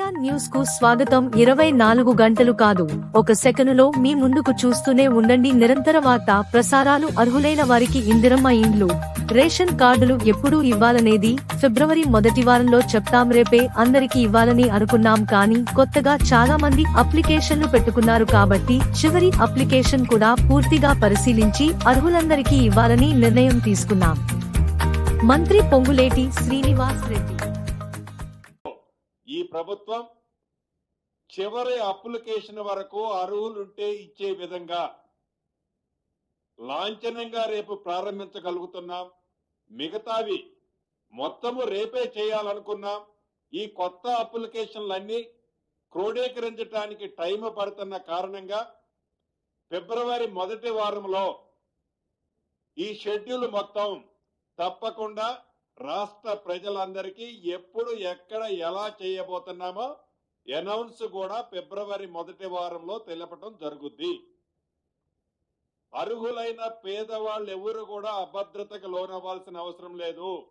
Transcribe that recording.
న్యూస్కు స్వాగతం. ఇరవై నాలుగు గంటలు కాదు. ఒక సెకనులో మీ ముందుకు చూస్తూనే ఉండండి. నిరంతర వార్త ప్రసారాలు అర్హులైన వారికి ఇందిరమ్మ ఇండ్లు. రేషన్ కార్డులు ఎప్పుడు ఇవ్వాలనేది ఫిబ్రవరి మొదటి వారంలో చెప్తాం. రేపే అందరికి ఇవ్వాలని అనుకున్నాం. కానీ కొత్తగా చాలా మంది అప్లికేషన్లు పెట్టుకున్నారు కాబట్టి చివరి అప్లికేషన్ కూడా పూర్తిగా పరిశీలించి అర్హులందరికీ ఇవ్వాలని నిర్ణయం తీసుకున్నాం. మంత్రి పొంగులేటి శ్రీనివాస్ రెడ్డి. ఈ ప్రభుత్వం చివరి అప్లికేషన్ వరకు అర్హులుంటే ఇచ్చే విధంగా లాంఛనంగా రేపు ప్రారంభించగలుగుతున్నాం. మిగతావి మొత్తము రేపే చేయాలనుకున్నాం. ఈ కొత్త అప్లికేషన్లన్నీ క్రోడీకరించడానికి టైం పడుతున్న కారణంగా ఫిబ్రవరి మొదటి వారంలో ఈ షెడ్యూల్ మొత్తం తప్పకుండా రాష్ట్ర ప్రజలందరికీ ఎప్పుడు ఎక్కడ ఎలా చేయబోతున్నామో అనౌన్స్ కూడా ఫిబ్రవరి మొదటి వారంలో తెలపడం జరుగుద్ది. అర్హులైన పేదవాళ్ళు ఎవరు కూడా అభద్రతకు లోనవ్వాల్సిన అవసరం లేదు.